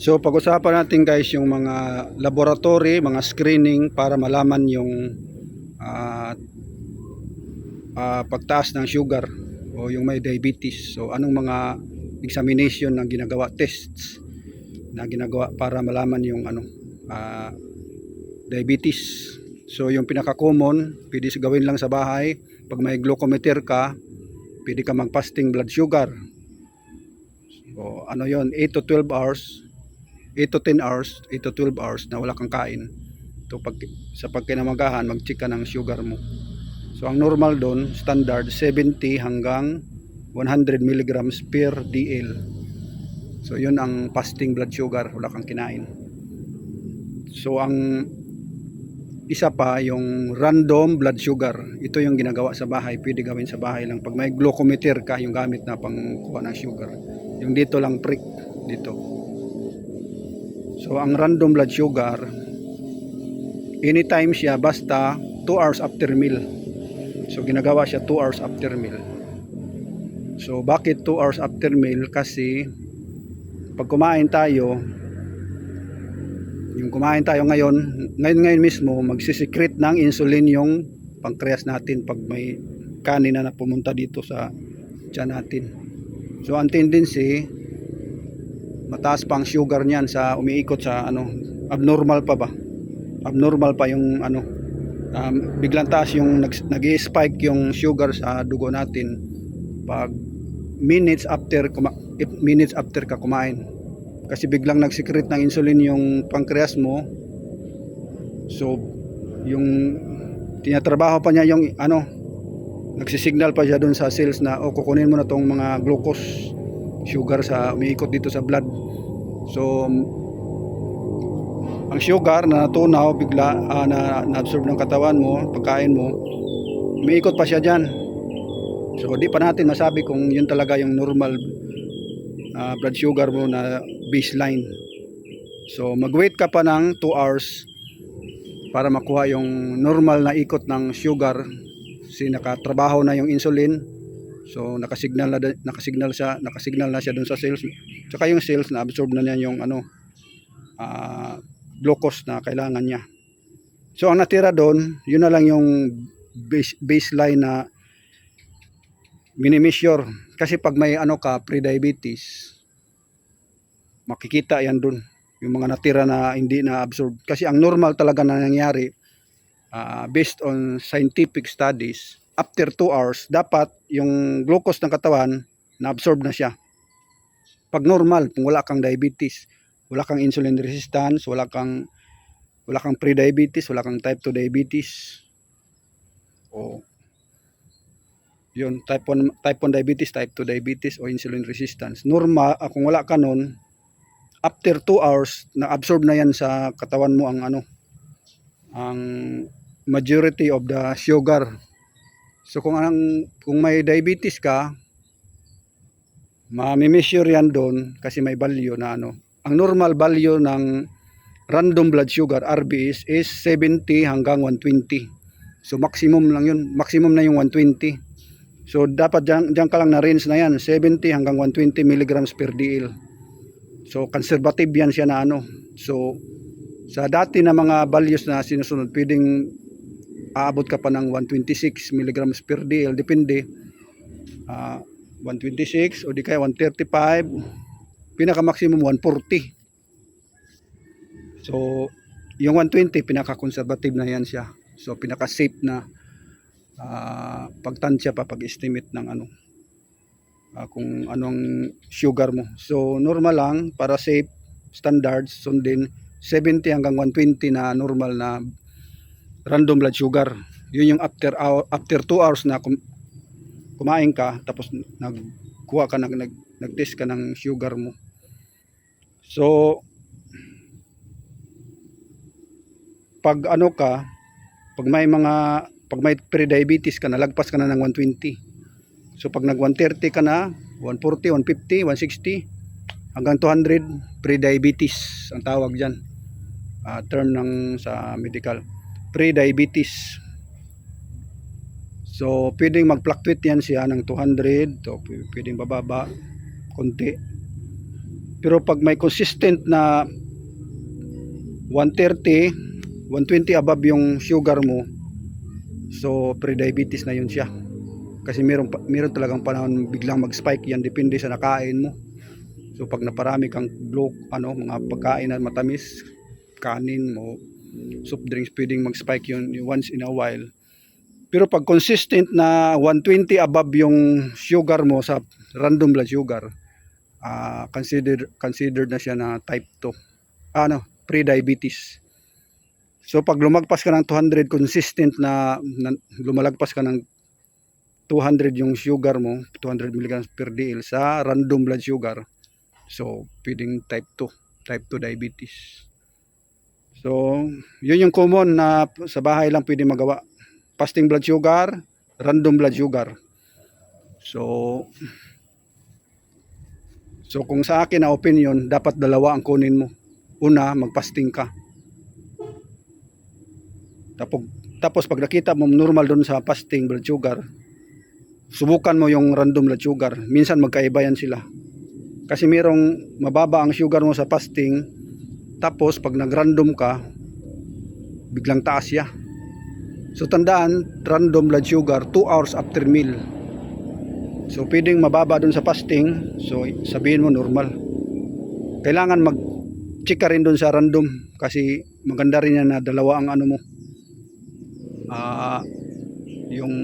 So pag-usapan natin guys yung mga laboratory, mga screening para malaman yung ah, ah, pagtaas ng sugar o yung may diabetes. So anong mga examination na ginagawa, tests na ginagawa para malaman yung ano ah, diabetes. So yung pinaka-common, pwede gawin lang sa bahay. Pag may glucometer ka, pwede ka mag-fasting blood sugar. So ano yon 8 to 12 hours 8 to 10 hours, 8 to 12 hours na wala kang kain. To pag, sa pagkinamagahan, mag-check ka ng sugar mo. So ang normal doon, standard 70 hanggang 100 milligrams per DL. So yun ang fasting blood sugar, wala kang kinain. So ang isa pa yung random blood sugar. Ito yung ginagawa sa bahay, pwede gawin sa bahay lang. Pag may glucometer ka, yung gamit na pangkuha ng sugar. Yung dito lang prick, dito. So ang random blood sugar anytime siya basta 2 hours after meal. So ginagawa siya 2 hours after meal. So bakit 2 hours after meal? Kasi pag kumain tayo yung kumain tayo ngayon, ngayon ngayon mismo magsisikret ng insulin yung pancreas natin pag may kanin na pumunta dito sa tiyan natin. So ang tendency mataas pa ang sugar niyan sa umiikot sa ano abnormal pa ba? Abnormal pa yung ano um, biglang taas yung nag, nag-spike yung sugar sa dugo natin pag minutes after minutes after ka kumain. Kasi biglang nagsikret ng insulin yung pancreas mo. So yung tinatrabaho pa niya yung ano nagsisignal pa siya doon sa cells na o kukunin mo na tong mga glucose sugar sa umiikot dito sa blood. So ang sugar na natunaw bigla ah, na na-absorb ng katawan mo, pagkain mo, umiikot pa siya diyan. So di pa natin masabi kung yun talaga yung normal ah, blood sugar mo na baseline. So mag-wait ka pa ng 2 hours para makuha yung normal na ikot ng sugar kasi nakatrabaho na yung insulin So nakasignal na nakasignal siya, nakasignal na siya dun sa cells. Tsaka yung cells na absorb na niya yung ano ah, glucose na kailangan niya. So ang natira doon, yun na lang yung base, baseline na minimeasure. Kasi pag may ano ka, pre-diabetes, makikita yan doon. Yung mga natira na hindi na absorb. Kasi ang normal talaga na nangyari, ah, based on scientific studies, after 2 hours, dapat yung glucose ng katawan, na-absorb na siya. Pag normal, kung wala kang diabetes, wala kang insulin resistance, wala kang wala kang pre-diabetes, wala kang type 2 diabetes. O yun, type 1, type 1 diabetes, type 2 diabetes o insulin resistance. Normal, ah, kung wala ka nun, after 2 hours, na-absorb na yan sa katawan mo ang ano, ang majority of the sugar So kung ang kung may diabetes ka, ma-measure yan doon kasi may value na ano. Ang normal value ng random blood sugar RBS is 70 hanggang 120. So maximum lang yun, maximum na yung 120. So dapat dyan, dyan ka lang na range na yan, 70 hanggang 120 milligrams per DL. So conservative yan siya na ano. So sa dati na mga values na sinusunod, pwedeng aabot ka pa ng 126 milligrams per DL depende. Ah, 126 o di kaya 135 pinaka maximum 140 so yung 120 pinaka conservative na yan siya. So pinaka safe na uh, pagtansya pa pag estimate ng ano ah, kung anong sugar mo. So normal lang para safe standards sundin 70 hanggang 120 na normal na random blood sugar. Yun yung after hour, after 2 hours na kum, kumain ka tapos nagkuha ka nag, nag nag-test ka ng sugar mo. So pag ano ka, pag may mga pag may pre-diabetes ka nalagpas ka na ng 120. So pag nag 130 ka na, 140, 150, 160 hanggang 200 pre-diabetes ang tawag diyan. Uh, term ng sa medical pre-diabetes. So, pwedeng mag-fluctuate yan siya ng 200, so pwedeng bababa konti. Pero pag may consistent na 130, 120 above yung sugar mo, so pre-diabetes na yun siya. Kasi meron, meron talagang panahon biglang mag-spike yan, depende sa nakain mo. So pag naparami kang block, ano, mga pagkain na matamis, kanin mo, soft drinks, pwedeng mag-spike yun once in a while. Pero pag consistent na 120 above yung sugar mo sa random blood sugar, ah considered considered na siya na type 2. Ano, pre-diabetes. So pag lumagpas ka ng 200 consistent na, na lumalagpas ka ng 200 yung sugar mo, 200 mg per DL sa random blood sugar. So pwedeng type 2, type 2 diabetes. So, yun yung common na sa bahay lang pwede magawa fasting blood sugar, random blood sugar. So, so kung sa akin na opinion, dapat dalawa ang kunin mo. Una, magpasting ka. Tapos, tapos pag nakita mo normal doon sa fasting blood sugar, subukan mo yung random blood sugar. Minsan magkaiba yan sila. Kasi merong mababa ang sugar mo sa fasting, tapos pag nag-random ka, biglang taas siya. So tandaan, random blood sugar 2 hours after meal. So pwedeng mababa dun sa fasting, so sabihin mo normal. Kailangan mag-check ka rin dun sa random kasi maganda rin yan na dalawa ang ano mo. Ah, yung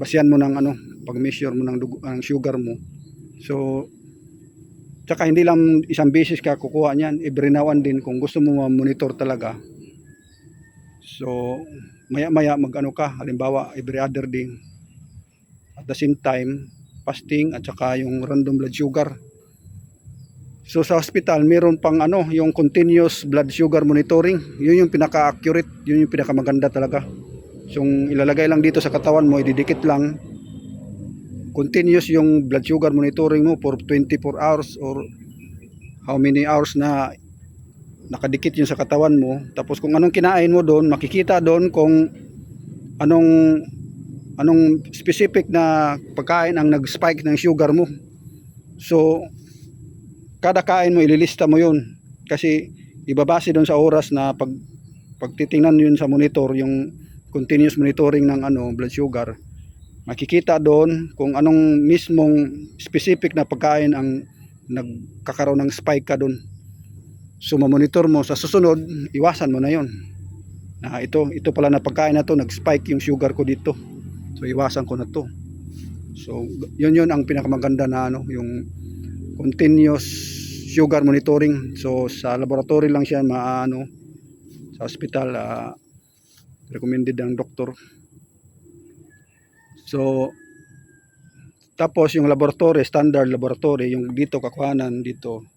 basihan mo ng ano, pag-measure mo ng, dugo, ng sugar mo. So Tsaka hindi lang isang beses ka kukuha niyan, every now and kung gusto mo ma-monitor talaga. So, maya-maya mag-ano ka, halimbawa every other day. At the same time, fasting at saka yung random blood sugar. So sa hospital, meron pang ano, yung continuous blood sugar monitoring. Yun yung pinaka-accurate, yun yung pinaka-maganda talaga. So, ilalagay lang dito sa katawan mo, ididikit lang, continuous yung blood sugar monitoring mo for 24 hours or how many hours na nakadikit yun sa katawan mo. Tapos kung anong kinain mo doon makikita doon kung anong anong specific na pagkain ang nag-spike ng sugar mo. So kada kain mo ililista mo yun. Kasi ibabase doon sa oras na pag pagtitingnan yun sa monitor yung continuous monitoring ng ano blood sugar makikita doon kung anong mismong specific na pagkain ang nagkakaroon ng spike ka doon. So mamonitor mo sa susunod, iwasan mo na 'yon. Na ito, ito pala na pagkain na to, nag-spike yung sugar ko dito. So iwasan ko na to. So yun yun ang pinakamaganda na ano, yung continuous sugar monitoring. So sa laboratory lang siya maano sa hospital ah, recommended ng doktor. So, tapos yung laboratory, standard laboratory, yung dito kakuhanan dito.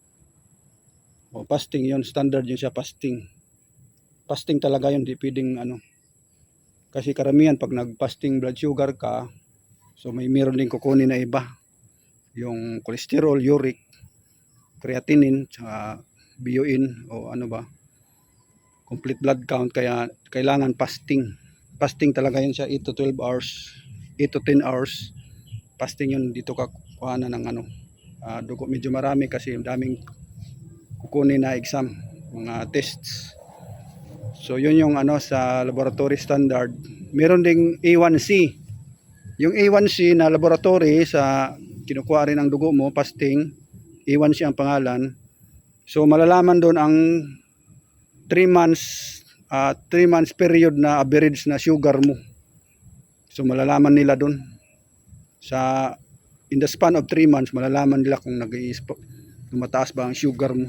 O, fasting yun, standard yun siya, fasting. Fasting talaga yun, di pwedeng ano. Kasi karamihan pag nag-fasting blood sugar ka, so may meron din kukunin na iba. Yung cholesterol, uric, creatinine, tsaka bioin, o ano ba, complete blood count, kaya kailangan fasting. Fasting talaga yun siya, 8 to 12 hours 8 to 10 hours. Fasting yun dito ka kuha na ng ano ah, dugo. Medyo marami kasi daming kukunin na exam mga tests. So yun yung ano sa laboratory standard. Meron ding A1C yung A1C na laboratory sa kinukuha rin ang dugo mo fasting A1C ang pangalan. So malalaman doon ang 3 months 3 months period na average na sugar mo So malalaman nila dun sa in the span of 3 months malalaman nila kung nag tumataas ba ang sugar mo.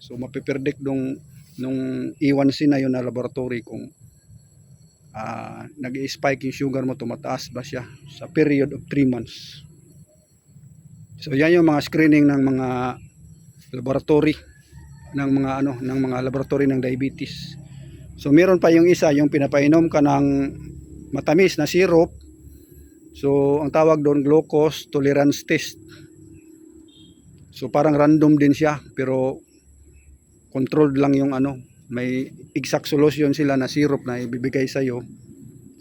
So mapipredict nung nung A1C na yun na laboratory kung uh, nag-spike yung sugar mo tumataas ba siya sa period of 3 months. So yan yung mga screening ng mga laboratory ng mga ano ng mga laboratory ng diabetes. So meron pa yung isa yung pinapainom ka ng matamis na syrup. So, ang tawag doon glucose tolerance test. So, parang random din siya, pero controlled lang yung ano, may exact solution sila na syrup na ibibigay sa iyo.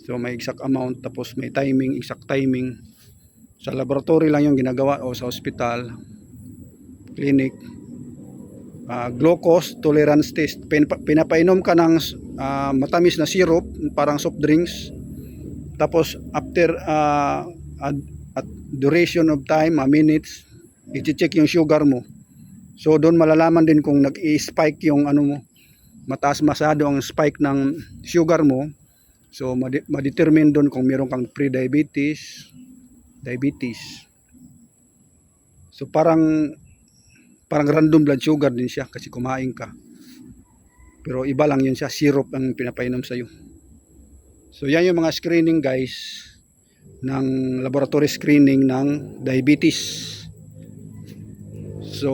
So, may exact amount tapos may timing, exact timing. Sa laboratory lang yung ginagawa o sa ospital. clinic. Ah, glucose tolerance test. Pin- pinapainom ka ng ah, matamis na syrup, parang soft drinks. Tapos after ah, at, at duration of time, a minutes, i-check yung sugar mo. So doon malalaman din kung nag-i-spike yung ano mo, mataas masyado ang spike ng sugar mo. So made- ma-determine doon kung meron kang pre-diabetes, diabetes. So parang parang random blood sugar din siya kasi kumain ka. Pero iba lang yun siya, syrup ang pinapainom sa iyo. So yan yung mga screening guys ng laboratory screening ng diabetes. So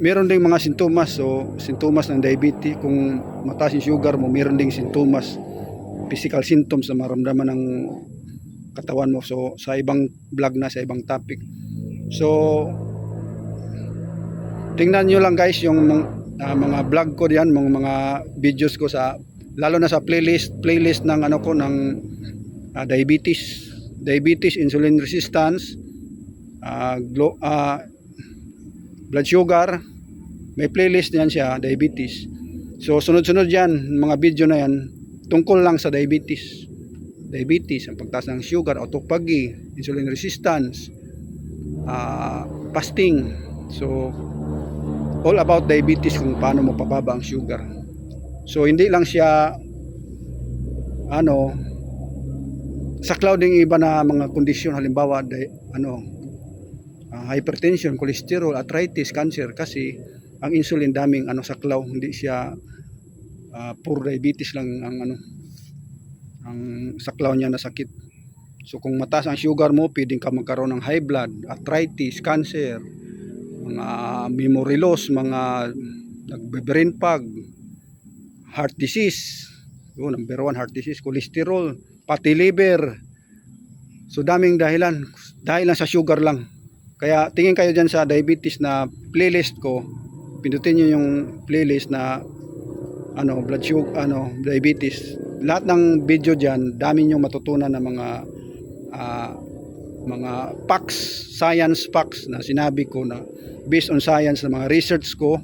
meron ding mga sintomas. So sintomas ng diabetes kung mataas yung sugar mo meron ding sintomas physical symptoms na maramdaman ng katawan mo. So sa ibang vlog na sa ibang topic. So tingnan nyo lang guys yung ah, mga vlog ko diyan mga mga videos ko sa lalo na sa playlist playlist ng ano ko ng ah, diabetes diabetes insulin resistance ah, glo- ah, blood sugar. May playlist yan siya diabetes. So sunod-sunod yan mga video na yan tungkol lang sa diabetes. Diabetes ang pagtaas ng sugar autophagy insulin resistance ah, fasting. So all about diabetes kung paano mo pababa ang sugar so hindi lang siya ano sa clouding iba na mga kondisyon halimbawa di, ano ah, hypertension, cholesterol, arthritis, cancer kasi ang insulin daming ano sa klaw, hindi siya ah, pure diabetes lang ang ano ang saklaw niya na sakit. So kung mataas ang sugar mo, pwedeng ka magkaroon ng high blood, arthritis, cancer, mga memory loss, mga nagbe-brain fog, heart disease. Yun, number one, heart disease, cholesterol, pati liver. So daming dahilan. Dahil lang sa sugar lang. Kaya tingin kayo dyan sa diabetes na playlist ko. Pindutin nyo yung playlist na ano, blood sugar, ano, diabetes. Lahat ng video dyan, dami nyo matutunan ng mga ah, mga facts, science facts na sinabi ko na based on science na mga research ko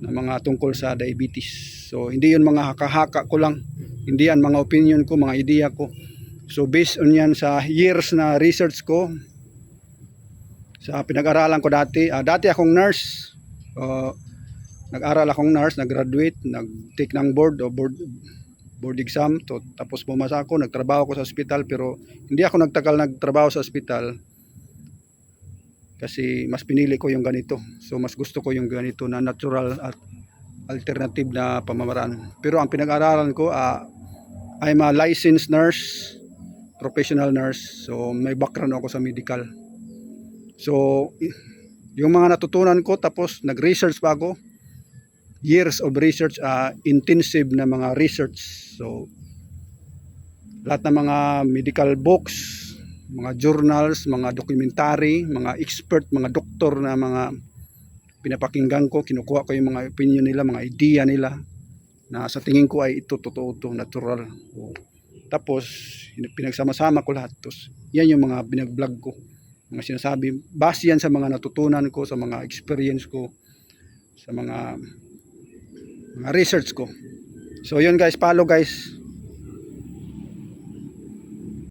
na mga tungkol sa diabetes. So hindi yun mga haka-haka ko lang. Hindi yan mga opinion ko, mga idea ko. So based on yan sa years na research ko sa pinag-aralan ko dati, ah, dati akong nurse. Uh, nag-aral akong nurse, nag-graduate, nag-take ng board o board board exam to, tapos pumasa ako, nagtrabaho ako sa ospital pero hindi ako nagtagal nagtrabaho sa ospital kasi mas pinili ko yung ganito. So mas gusto ko yung ganito na natural at alternative na pamamaraan. Pero ang pinag-aralan ko, ah, I'm a licensed nurse, professional nurse. So may background ako sa medical. So yung mga natutunan ko tapos nag-research pa ako. Years of research, ah, intensive na mga research. So lahat ng mga medical books, mga journals, mga documentary, mga expert, mga doktor na mga pinapakinggan ko, kinukuha ko yung mga opinion nila, mga idea nila na sa tingin ko ay ito totoo to natural. Tapos pinagsama-sama ko lahat. Tapos yan yung mga binag-vlog ko. Mga sinasabi, base yan sa mga natutunan ko, sa mga experience ko, sa mga mga research ko. So yun guys, follow guys.